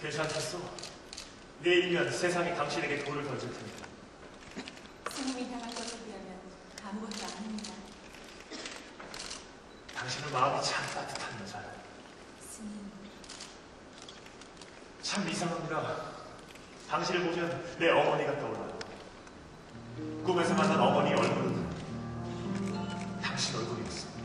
괜찮겠소? 내일이면 세상이 당신에게 돌을 던질 테니까. 스님이 당할 것에 비하면 아무것도 아닙니다. 당신은 마음이 참 따뜻한 여자야. 스님, 참 이상합니다. 당신을 보면 내 어머니가 떠올라요. 꿈에서 만난 어머니 얼굴은 당신 얼굴이었어. 저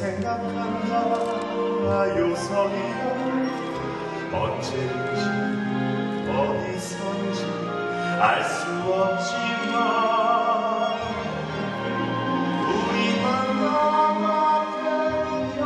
생각한다 요성이여 언제인지 어디선지 알 수 없지만 우리 만남 앞에 별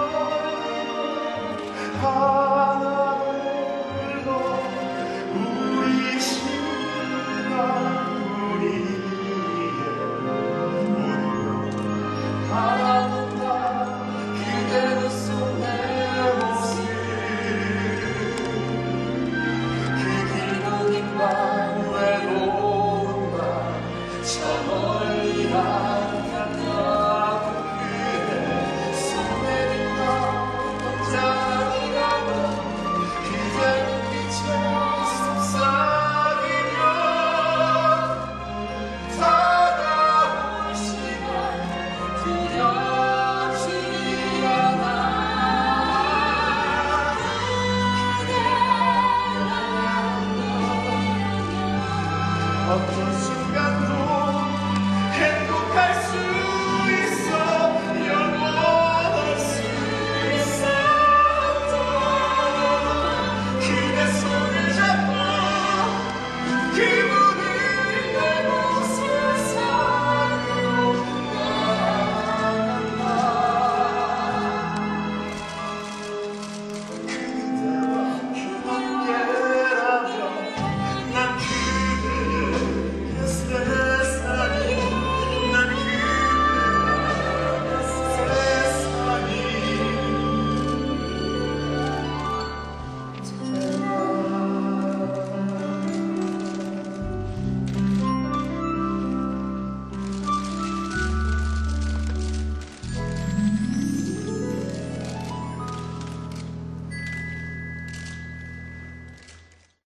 love.